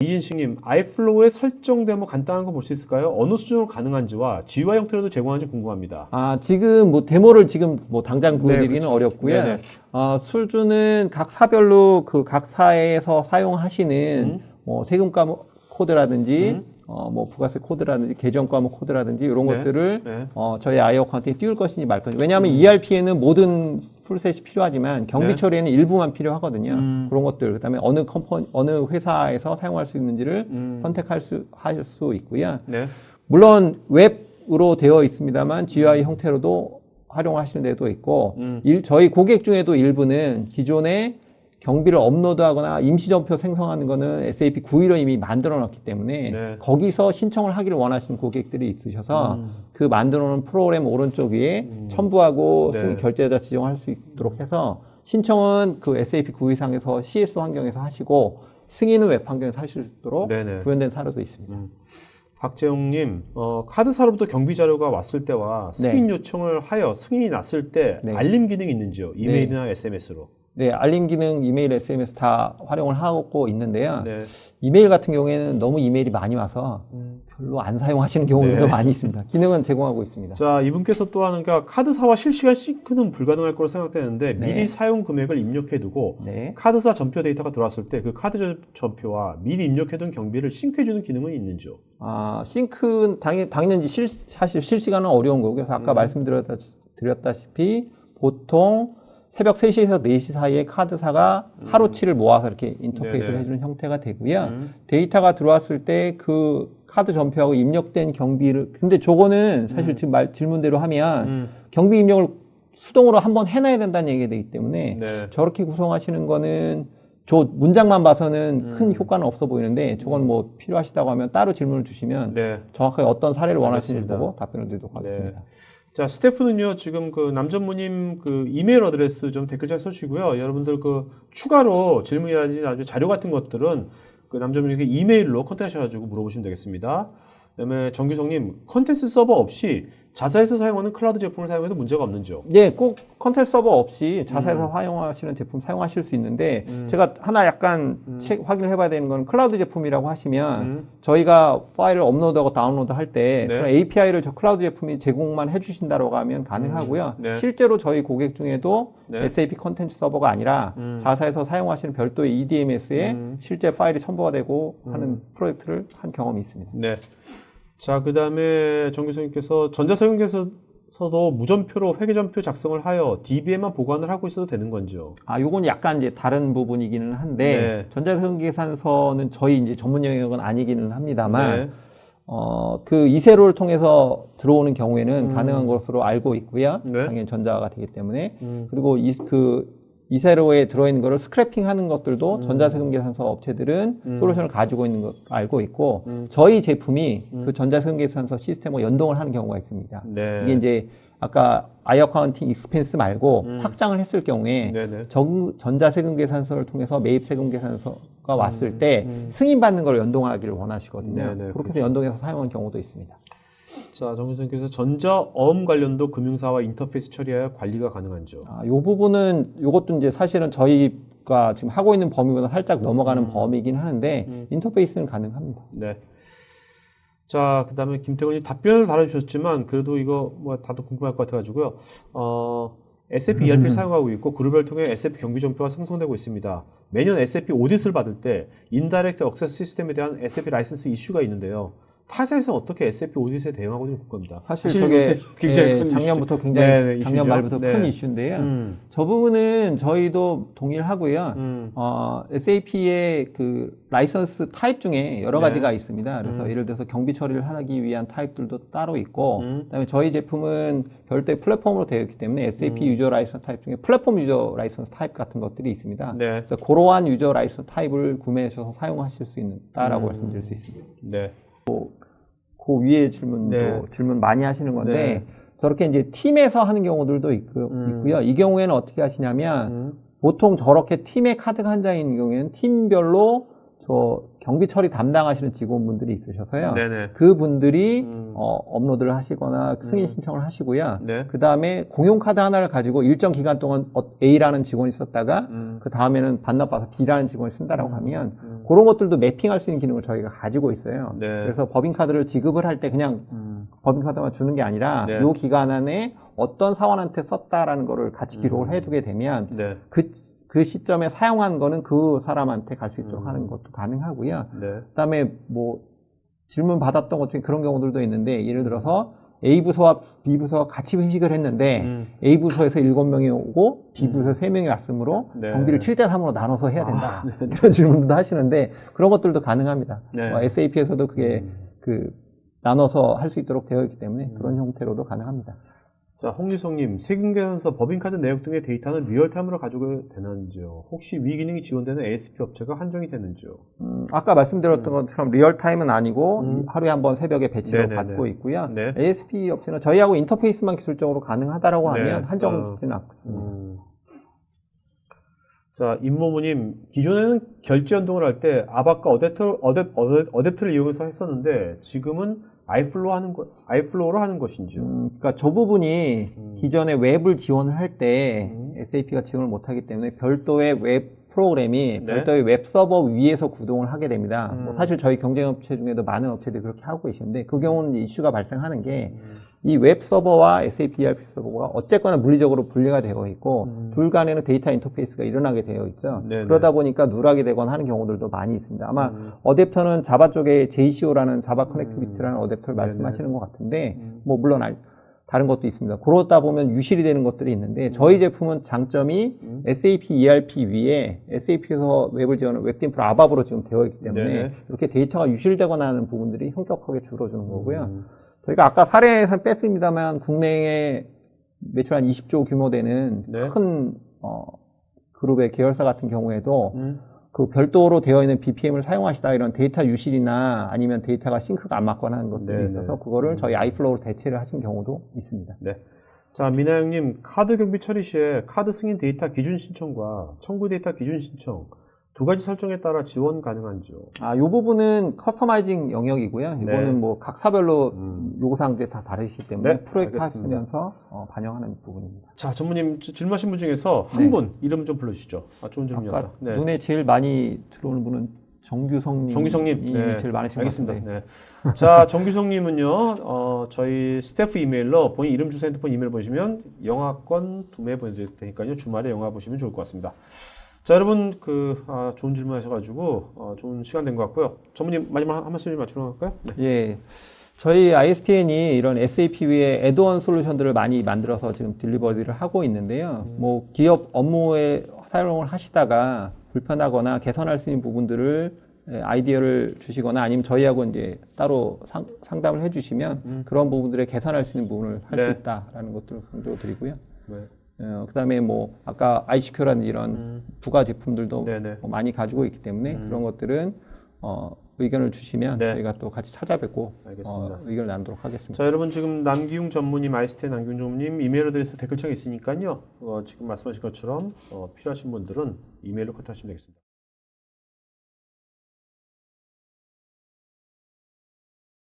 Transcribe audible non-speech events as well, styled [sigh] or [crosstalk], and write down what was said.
이진식님, 아이플로우의 설정 데모 간단한 거 볼 수 있을까요? 어느 수준으로 가능한지와 GUI 형태로도 제공하는지 궁금합니다. 아, 지금 뭐 데모를 지금 뭐 당장 보여드리기는 그렇죠. 어렵고요. 네네. 어, 술주는 각 사별로 그 각 사에서 사용하시는 음. 뭐 세금 과목 코드라든지 음. 어, 뭐 부가세 코드라든지 계정 과목 코드라든지 이런 네. 것들을 네. 어, 저희 아이 어카운트에 띄울 것인지 말 것인지. 왜냐하면 ERP에는 모든 풀셋이 필요하지만 경비 네. 처리에는 일부만 필요하거든요. 음. 그런 것들. 그다음에 어느 컴퍼니 어느 회사에서 사용할 수 있는지를 음. 선택할 수 할 수 있고요. 네. 물론 웹으로 되어 있습니다만 GUI 형태로도 활용하시는 데도 있고 음. 일, 저희 고객 중에도 일부는 기존에 경비를 업로드하거나 임시점표 생성하는 거는 SAP 9.1로 이미 만들어 놨기 때문에 네. 거기서 신청을 하기를 원하시는 고객들이 있으셔서 음. 그 만들어 놓은 프로그램 오른쪽 위에 첨부하고 네. 승- 결제자 지정할 수 있도록 해서 신청은 그 SAP 9.2상에서 CS 환경에서 하시고 승인은 웹 환경에서 하실 수 있도록 네네. 구현된 사례도 있습니다. 박재용님, 어, 카드사로부터 경비 자료가 왔을 때와 승인 네. 요청을 하여 승인이 났을 때 네. 알림 기능이 있는지요? 이메일이나 SMS로. 네, 알림 기능, 이메일, SMS 다 활용을 하고 있는데요. 네. 이메일 같은 경우에는 너무 이메일이 많이 와서 별로 안 사용하시는 경우도 네. 많이 있습니다. 기능은 제공하고 있습니다. 자, 이분께서 또 하는가 카드사와 실시간 싱크는 불가능할 거로 생각되는데 네. 미리 사용 금액을 입력해 두고 네. 카드사 전표 데이터가 들어왔을 때 그 카드 전- 전표와 미리 입력해 둔 경비를 싱크해 주는 기능은 있는지요? 아, 싱크는 당연, 당연히 실, 사실 실시간은 어려운 거고요. 그래서 아까 음. 말씀드렸다, 드렸다시피 보통 새벽 3시에서 4시 사이에 카드사가 하루치를 모아서 이렇게 인터페이스를 음. 네네. 해주는 형태가 되고요. 음. 데이터가 들어왔을 때 그 카드 전표하고 입력된 경비를 근데 저거는 사실 지금 말 질문대로 하면 음. 경비 입력을 수동으로 한번 해놔야 된다는 얘기가 되기 때문에 네. 저렇게 구성하시는 거는 저 문장만 봐서는 음. 큰 효과는 없어 보이는데 저건 뭐 필요하시다고 하면 따로 질문을 주시면 네. 정확하게 어떤 사례를 원하시는지. 보고 답변을 드리도록 네. 하겠습니다. 자, 스태프는요, 지금 그 남전무님 그 이메일 어드레스 좀 댓글 잘 써주시고요. 여러분들 그 추가로 질문이라든지 아주 자료 같은 것들은 그 남전무님께 이메일로 컨택하셔가지고 물어보시면 되겠습니다. 그 다음에 정규성님, 컨텐츠 서버 없이 자사에서 사용하는 클라우드 제품을 사용해도 문제가 없는지요? 예, 꼭 컨텐 서버 없이 자사에서 사용하시는 제품 사용하실 수 있는데 음. 제가 하나 약간 책 확인을 해봐야 되는 건 클라우드 제품이라고 하시면 음. 저희가 파일을 업로드하고 다운로드 할때 네. 그런 API를 저 클라우드 제품이 제공만 해주신다고 하면 가능하고요. 음. 네. 실제로 저희 고객 중에도 네. SAP 컨텐츠 서버가 아니라 음. 자사에서 사용하시는 별도의 EDMS에 음. 실제 파일이 첨부가 되고 하는 프로젝트를 한 경험이 있습니다. 네. 자, 그 다음에 정규성님께서 전자서용에서도 무전표로 회계전표 작성을 하여 DB에만 보관을 하고 있어도 되는 건지요? 아, 요건 약간 이제 다른 부분이기는 한데 네. 전자생계산서는 저희 이제 전문 영역은 아니기는 합니다만 네. 어, 그 이세로를 통해서 들어오는 경우에는 음. 가능한 것으로 알고 있고요. 네. 당연히 전자가 되기 때문에 음. 그리고 이 그 이세로에 들어있는 거를 스크래핑 하는 것들도 음. 전자세금 계산서 업체들은 음. 솔루션을 가지고 있는 걸 알고 있고 음. 저희 제품이 음. 그 전자세금 계산서 시스템과 연동을 하는 경우가 있습니다. 네. 이게 이제 아까 아이 어카운팅 익스펜스 말고 음. 확장을 했을 경우에 네네. 정, 전자세금 계산서를 통해서 매입세금 계산서가 왔을 때 음. 승인받는 걸 연동하기를 원하시거든요. 네네, 그렇게 그렇죠. 해서 연동해서 사용하는 경우도 있습니다. 자, 정규선께서 전자 어음 관련도 금융사와 인터페이스 처리하여 관리가 가능한죠. 아, 요 부분은 요것도 이제 사실은 저희가 지금 하고 있는 범위보다 살짝 넘어가는 범위이긴 하는데 음. 인터페이스는 가능합니다. 네. 자, 그 다음에 김태훈님 답변을 달아주셨지만, 그래도 이거 뭐 다들 궁금할 것 같아가지고요. 어, SAP ERP를 사용하고 있고, 그룹을 통해 SAP 경비정표가 생성되고 있습니다. 매년 SAP 오디트를 받을 때, 인다이렉트 액세스 시스템에 대한 SAP 라이선스 이슈가 있는데요. 타사에서 어떻게 SAP 오디트에 대응하고 있는지 궁금합니다. 사실 사실 저게 굉장히 예, 큰 작년부터 이슈죠. 굉장히 네, 네, 작년. 말부터 네. 큰 이슈인데요. 음, 저 부분은 저희도 동일하고요. 음, 어, SAP의 그 라이선스 타입 중에 여러 네. 가지가 있습니다. 그래서 음. 예를 들어서 경비 처리를 하기 위한 타입들도 따로 있고, 음. 그다음에 저희 제품은 별도의 플랫폼으로 되어 있기 때문에 SAP 음. 유저 라이선스 타입 중에 플랫폼 유저 라이선스 타입 같은 것들이 있습니다. 네. 그래서 그러한 유저 라이선스 타입을 구매하셔서 사용하실 수 있다라고 음. 말씀드릴 수 있습니다. 네. 그 위에 질문도 네. 질문 많이 하시는 건데 네. 저렇게 이제 팀에서 하는 경우들도 있고, 음. 있고요. 이 경우에는 어떻게 하시냐면 음, 보통 저렇게 팀에 카드가 한 장인 경우에는 팀별로 저 경비 처리 담당하시는 직원분들이 있으셔서요. 네네. 그분들이 음. 어, 업로드를 하시거나 승인 음. 신청을 하시고요. 네. 그 다음에 공용 카드 하나를 가지고 일정 기간 동안 어, A라는 직원이 썼다가 음. 그 다음에는 반납받아서 B라는 직원이 쓴다라고 하면 음. 그런 것들도 매핑할 수 있는 기능을 저희가 가지고 있어요. 네. 그래서 법인카드를 지급을 할 때 그냥 음. 법인카드만 주는 게 아니라 네. 이 기간 안에 어떤 사원한테 썼다라는 거를 같이 기록을 음. 해두게 되면 네. 그, 그 시점에 사용한 거는 그 사람한테 갈 수 있도록 음. 하는 것도 가능하고요. 네. 그다음에 뭐 질문 받았던 것 중에 그런 경우들도 있는데 예를 들어서 A 부서와 B 부서가 같이 회식을 했는데 음. A 부서에서 7명이 오고 B 부서에서 3명이 왔으므로 네. 경비를 7대 3으로 나눠서 해야 된다. 아, 이런 질문도 하시는데 그런 것들도 가능합니다. 네. 어, SAP에서도 그게 음. 그 나눠서 할 수 있도록 되어 있기 때문에 음. 그런 형태로도 가능합니다. 자, 홍지성님, 세금계산서, 법인카드 내역 등의 데이터는 리얼타임으로 가지고 되는지요? 혹시 위 기능이 지원되는 ASP 업체가 한정이 되는지요? 음, 아까 말씀드렸던 것처럼 리얼타임은 아니고 음. 하루에 한 번 새벽에 배치를 네네네. 받고 있고요. 네. ASP 업체는 저희하고 인터페이스만 기술적으로 가능하다라고 네. 하면 어. 한정되지는 않습니다. 음. 자, 임모무님, 기존에는 결제 연동을 할 때 아바카 어댑터, 어댑, 어댑, 어댑터를 이용해서 했었는데 지금은 아이플로우 하는 거, 아이플로우로 하는 것인지요? 음, 그러니까 저 부분이 음. 기존에 웹을 지원을 할때 음. SAP가 지원을 못하기 때문에 별도의 웹 프로그램이 네. 별도의 웹 서버 위에서 구동을 하게 됩니다. 음. 뭐 사실 저희 경쟁 업체 중에도 많은 업체들이 그렇게 하고 계시는데 그 경우는 이슈가 발생하는 게 음. 이 웹 서버와 SAP ERP 서버가 어쨌거나 물리적으로 분리가 되어 있고 음. 둘 간에는 데이터 인터페이스가 일어나게 되어 있죠. 네네. 그러다 보니까 누락이 되거나 하는 경우들도 많이 있습니다. 아마 음. 어댑터는 자바 쪽에 JCO라는 자바 커넥티비티라는 어댑터를 네네. 말씀하시는 것 같은데 음. 뭐 물론 알- 다른 것도 있습니다. 그러다 보면 유실이 되는 것들이 있는데 저희 제품은 장점이 음. SAP ERP 위에 SAP에서 웹을 지원하는 웹딘프로 아밥으로 지금 되어 있기 때문에 네네. 이렇게 데이터가 유실되거나 하는 부분들이 현격하게 줄어주는 거고요. 음. 저희가 아까 사례에서 뺐습니다만 국내에 매출 한 20조 규모 되는 네. 큰 어, 그룹의 계열사 같은 경우에도 음. 그 별도로 되어 있는 BPM을 사용하시다 이런 데이터 유실이나 아니면 데이터가 싱크가 안 맞거나 하는 것들이 네네. 있어서 그거를 음. 저희 아이플로우로 대체를 하신 경우도 있습니다. 네. 자, 미나영님, 카드 경비 처리 시에 카드 승인 데이터 기준 신청과 청구 데이터 기준 신청 두 가지 설정에 따라 지원 가능한지요? 아, 요 부분은 커스터마이징 영역이고요. 네. 이거는 뭐각 사별로 음. 요구사항들이 다 다르시기 때문에 네, 프로젝트 알겠습니다. 하시면서 어, 반영하는 부분입니다. 자, 전무님 지- 질문하신 분 중에서 한 네. 분 이름 좀 불러주시죠. 아, 좋은 질문이었다. 네. 눈에 제일 많이 들어오는 분은 정규성님. 정규성님, 네, 제일 많으신 것 알겠습니다. 같은데. 네. 자, [laughs] 정규성님은요, 어, 저희 스태프 이메일로 본인 이름, 주소, 핸드폰 이메일 보시면 영화권 두매 보내드릴 테니까요. 주말에 영화 보시면 좋을 것 같습니다. 자, 여러분, 그, 아, 좋은 질문 하셔가지고, 어, 좋은 시간 된 것 같고요. 전무님, 마지막 한, 한 말씀 맞추러 갈까요? 네. 예. 저희 ISTN이 이런 SAP 위에 애드온 솔루션들을 많이 만들어서 지금 딜리버리를 하고 있는데요. 음. 뭐 기업 업무에 사용을 하시다가 불편하거나 개선할 수 있는 부분들을 예, 아이디어를 주시거나 아니면 저희하고 이제 따로 상, 상담을 해주시면 음. 그런 부분들에 개선할 수 있는 부분을 할수 네. 있다라는 것들을 강조드리고요. 네. 어, 그다음에 뭐 아까 ICQ라는 이런 음, 부가 제품들도 네네. 뭐 많이 가지고 있기 때문에 음. 그런 것들은 어, 의견을 주시면 네. 저희가 또 같이 찾아뵙고. 어, 의견을 나누도록 하겠습니다. 자, 여러분 지금 남기웅 전무님, 아이스텐 남기웅 전무님 이메일 어드레스 댓글창에 있으니까요. 어, 지금 말씀하신 것처럼 어, 필요하신 분들은 이메일로 컨택하시면 되겠습니다.